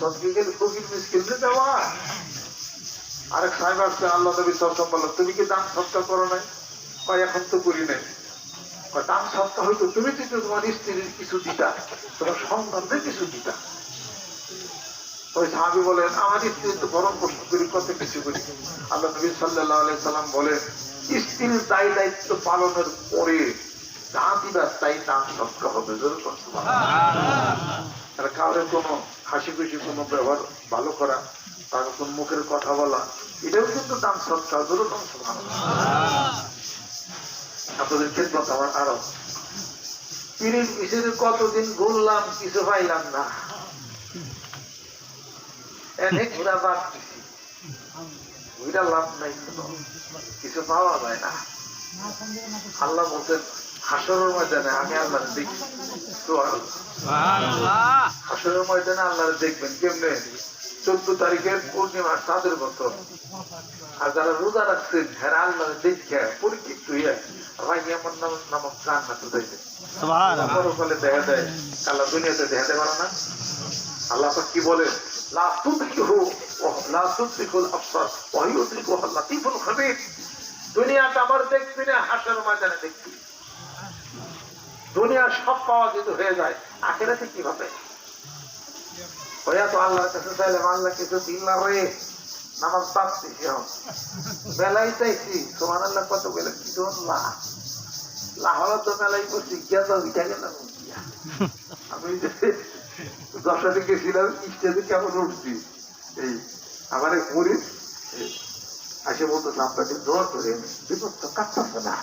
ফকির মিসকিলতে দেওয়া। আল্লাহ নবী বলল, তুমি কি দান করো নাই? কয়, এখন তো করি নাই। দান তুমি তো তোমার স্ত্রীর কিছু দিতা, তোমার সন্তানদের কিছু দিতা। ওই সাহাবি বলেন, আমার স্ত্রী তো গরম প্রশ্ন করি, কত কিছু করি। আল্লাহ নবী সাল্লাহ আলাই সাল্লাম বলেন, স্ত্রীর দায়ী দায়িত্ব পালনের পরে যা দিবার তাই দান সৎকার হবে জোরে করতে কাউরে কোনো হাসি খুশি কোনো ব্যবহার ভালো করা, তার কোন মুখের কথা বলা, এটাও কিন্তু দান সৎকার করতে আপনাদের ক্ষেত্রে আমার আরও। পিড়ির পিছনে কতদিন ঘুরলাম, কিছু পাইলাম না। এনে ঘোরা বাদ দিছি। ঘুরা লাভ নাই কিছু পাওয়া যায় না। আল্লাহ বলতেন হাসরের ময়দানে আমি আল্লাহ দেখি তো ময়দানে আল্লাহ দেখবেন কেমনে? চোদ্দ তারিখের পূর্ণিমা তাদের মতো। আর যারা রোজা রাখছেন আল্লাহ দেখে পরিচিত হইয়া রাগি আমার নাম নামক গান হাতে দেয় পরকালে দেখা দেয় আল্লাহ দুনিয়াতে দেখা পারে না। আল্লাহ কি বলেন? লা তুদরিকুহু লা তুদরিকুল আবসার ওয়া ইউদরিকুহু লাতিফুল খাবীর। দুনিয়াটা আবার দেখবি না হাসরের ময়দানে দেখবি। দুনিয়া সব পাওয়া যদি হয়ে যায় আখেরাতে কি হবে? হইয়া তো আল্লাহর কাছে চাইলাম আল্লাহ কিছু দিন না নামাজ পাচ্ছি বেলাই চাইছি তোমার আল্লাহ কত গেলে কি না তো মেলাই করছি গিয়া তো। আমি দশটা গেছিলাম স্টেজে কেমন উঠছি? এই আমার এই, আসে বলতো আপনাকে দোয়া করে বিপদ তো কাটতেছে না।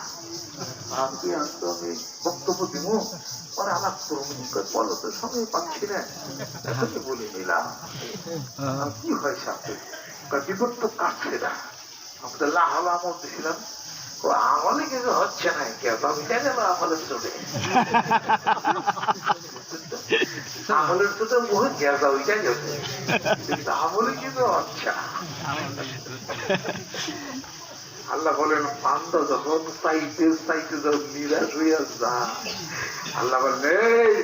আমি আর তো আমি বক্তব্য দিব। পরে আমার তো বলো তো সময় পাচ্ছি না। এখনই বলে নিলাম। কি হয় সাথে? বিপদ তো কাটছে না। আমাদের লাহালা আমল দিছিলাম। ও আমলে কিছু হচ্ছে না কে বাবিটা গেল আমলের চলে আমলের তো তো বহু গেছা ওইটা গেছে। কিন্তু আমলে কিছু হচ্ছে না। আল্লাহ বলেন যখন চাইতে চাইতে যখন নিরাশ হইয়া আল্লাহ বলেন এই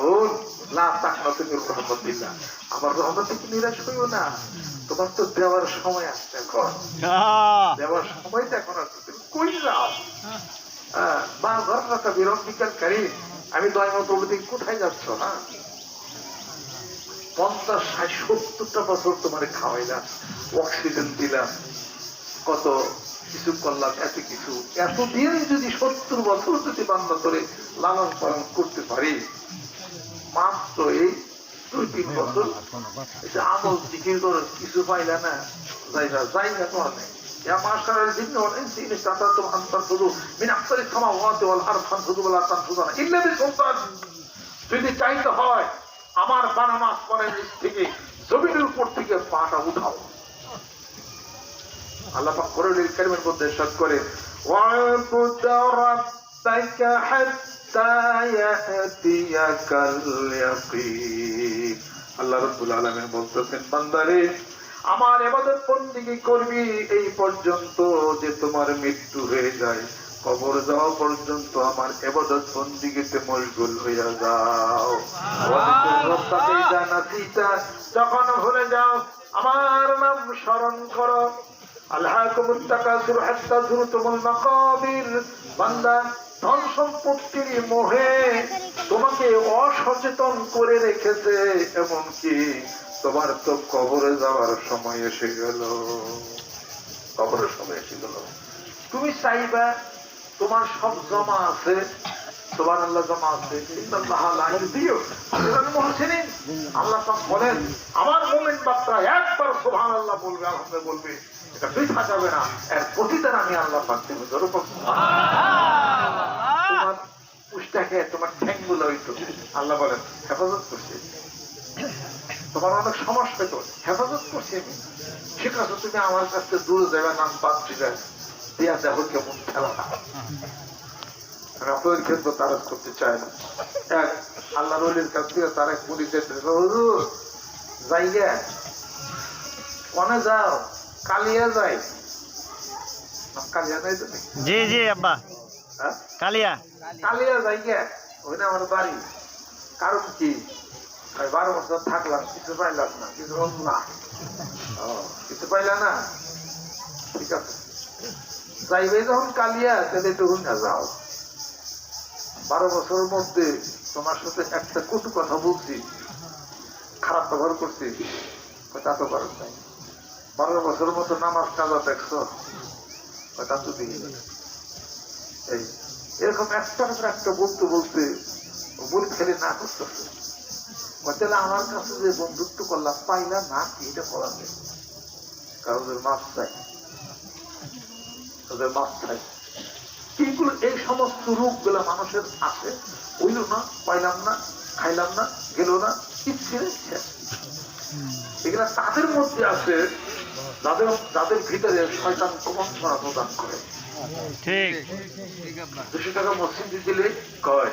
হন না তাকনা তুমি রহমত দিলা আমার রহমত থেকে নিরাশ হইও না। তোমার তো দেওয়ার সময় আসছে এখন। দেওয়ার সময়টা এখন আসছে। তুমি কই যাও? হ্যাঁ, ঘর রাখা বিরম বিজ্ঞান কারি আমি দয় মতো কোথায় যাচ্ছ না পঞ্চাশ ষাট সত্তরটা বছর তোমার খাওয়াইলাম অক্সিজেন দিলাম কত কিছু করলাম এত কিছু এতদিন যদি সত্তর বছর যদি বান্ধব করে লালন পালন করতে পারি মাত্র এই দুই তিন বছর এটা আমল জিকির করে কিছু পাইলা না যাই না যাই না তো নেই يا معشر الجن والانس ان استطعتم ان تنفذوا من اقصر السماوات والارض فانفذوا ولا تنفذون الا بسلطان যদি চাইতে হয় আমার বানানো আসমানের নিচ থেকে জমিনের উপর থেকে পাটা উঠাও। আল্লাহ পাক কোরআনুল কারীমের মধ্যে সাত করে আল্লাহ রাব্বুল আলামিন বলতেছেন, বান্দারে, আমার ইবাদত বন্দেগী করবি এই পর্যন্ত যে তোমার মৃত্যু হয়ে যায়। কবর যাওয়া পর্যন্ত আমার এবাদত বন্দিগিতে মশগুল হইয়া যাও। যখন ভুলে যাও আমার নাম স্মরণ করো। আল্লাহকুমুত তাকাসুর হাত্তা যুরতুমুল মাকাবির। বান্দা ধন সম্পত্তির মোহে তোমাকে অসচেতন করে রেখেছে এমনকি তোমার তো কবরে যাওয়ার সময় এসে গেল। কবরের সময় এসে গেল। তুমি চাইবা তোমার সব জমা আছে। তোমার আল্লাহ জমা আছে। আল্লাহ পাক বলেন আমার মুমিন বান্দা একবার সুবহানাল্লাহ বলবে আলহামদুলিল্লাহ বলবে এটা বৃথা যাবে না। এর প্রতিদান আমি আল্লাহ পাক দেব তোমার পুষ্টাকে তোমার ঠ্যাংগুলো হইতো আল্লাহ বলেন হেফাজত করছে। তোমার অনেক সমস্যা পেত হেফাজত করছি আমি। ঠিক আছে তুমি আমার কাছে দূরে যাবে নাম পাচ্ছি দিয়া দেখো কেমন খেলা আমি আপনাদের ক্ষেত্রে তারাজ করতে চাই না। এক আল্লাহ রলির কাছ থেকে তার এক পুলিশের হুজুর যাইয়া কনে যাও? কালিয়া যাই। কালিয়া যাই তুমি জি জি আব্বা। হ্যাঁ? কালিয়া। কালিয়া যাইয়া ওই না আমার বাড়ি। কারণ কি? আমি বারো বছর থাকলাম কিছু পাইলাম না কিছু হল না। ও, কিছু পাইলাম না? ঠিক আছে। যাইবে যখন কালিয়া, তাহলে তখন না যাও। বারো বছরের মধ্যে তোমার সাথে একটা কটু কথা বলছি। খারাপ ব্যবহার করছি। তা তো করার নাই। বারো বছরের মতো নামাজ কাজা দেখছ তা তো দেখি এই, এরকম একটার পর একটা বলতে বলতে বলি খেলে না করতেছে। তাহলে আমার কাছে যে বন্ধুত্ব করলাম, পাইলাম না কি এটা নেই। কারণ মাছ চাই। মাছ চাই কিন্তু এই সমস্ত রোগগুলো মানুষের আছে। হইল না পাইলাম না খাইলাম না গেল না ইচ্ছে এগুলা তাদের মধ্যে আছে যাদের যাদের ভিতরে শয়তান প্রবঞ্চনা প্রদান করে। ঠিক। দুশো টাকা মসজিদে দিলে কয়?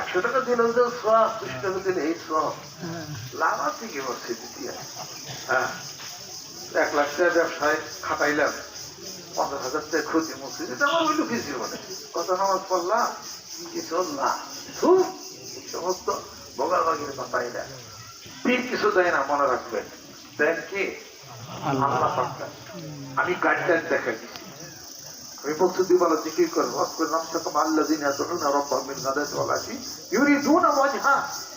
একশো টাকা দিলেও যে সব দুশো টাকা দিলে এই সব লাভ আছে কি মসজিদে? দিয়ে হ্যাঁ। এক লাখ টাকা ব্যবসায় খাটাইলাম। পঞ্চাশ হাজার টাকা ক্ষতি মসজিদে আমার ওই লোক কিছু মানে কত নামাজ পড়লাম? কি চললা খুব সমস্ত বগার বাগির কথাই না। পীর কিছু দেয় না, মনে রাখবেন। দেন কি? আল্লাহ পাক আমি গাইডলাইন দেখাই আমি বলছি দিবালা জিকির করব আজকের নাম থেকে আল্লাহ দিন এত না রব্বা মিন গাদাত ওয়ালাকি ইউরি দুনা ওয়াজহা।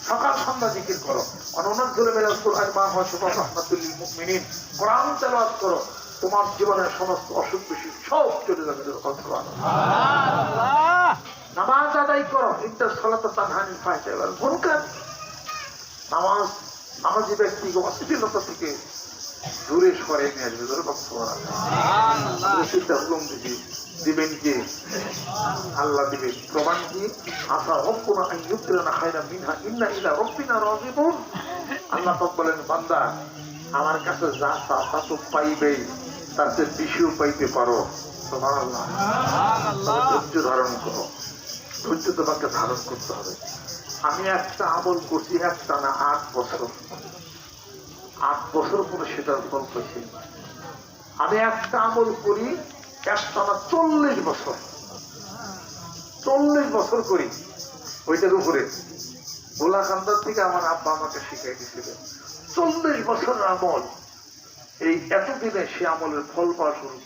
সকাল সন্ধ্যা জিকির করো। অনুনাদ ধরে মেরে কোরআন মা হয় সুবহান রাহমাতুল মুমিনিন। কোরআন তেলাওয়াত করো। তোমার জীবনের সমস্ত অসুখ বিসুখ সব চলে যাবে নামাজ আদায় করো ইন্টার সালাত তানহানি ফাইতে এবার মুনকার নামাজ নামাজি ব্যক্তিকে অশ্লীলতা থেকে দূরে সরে নিয়ে আসবে ধরে হুকুম দিবি দিবেন কি? আল্লাহ দিবেন প্রমাণ কি? আশা রব্বুনা আন ইউকরিনা খায়রা মিনহা ইন্না ইলা রব্বিনা রাজিবুন আল্লাহ পাক বলেন বান্দা আমার কাছে যা চা তা তো পাইবেই তার চেয়ে বেশিও পাইতে পারো। ধৈর্য ধারণ করো। ধৈর্য তোমাকে ধারণ করতে হবে। আমি একটা আমল করছি একটা না আট বছর। আট বছর পরে সেটার ফল পেয়েছি আমি একটা আমল করি একটা না চল্লিশ বছর। চল্লিশ বছর করি। ওইটার উপরে। গোলাকান্দার থেকে আমার আব্বা আমাকে শিখাই দিয়েছিলেন চল্লিশ বছরের আমল। এই এতদিনে সে আমলের ফল পাওয়া শুরু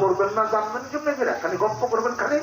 করবেন না, জানবেন কেমনি খালি গল্প করবেন খালি?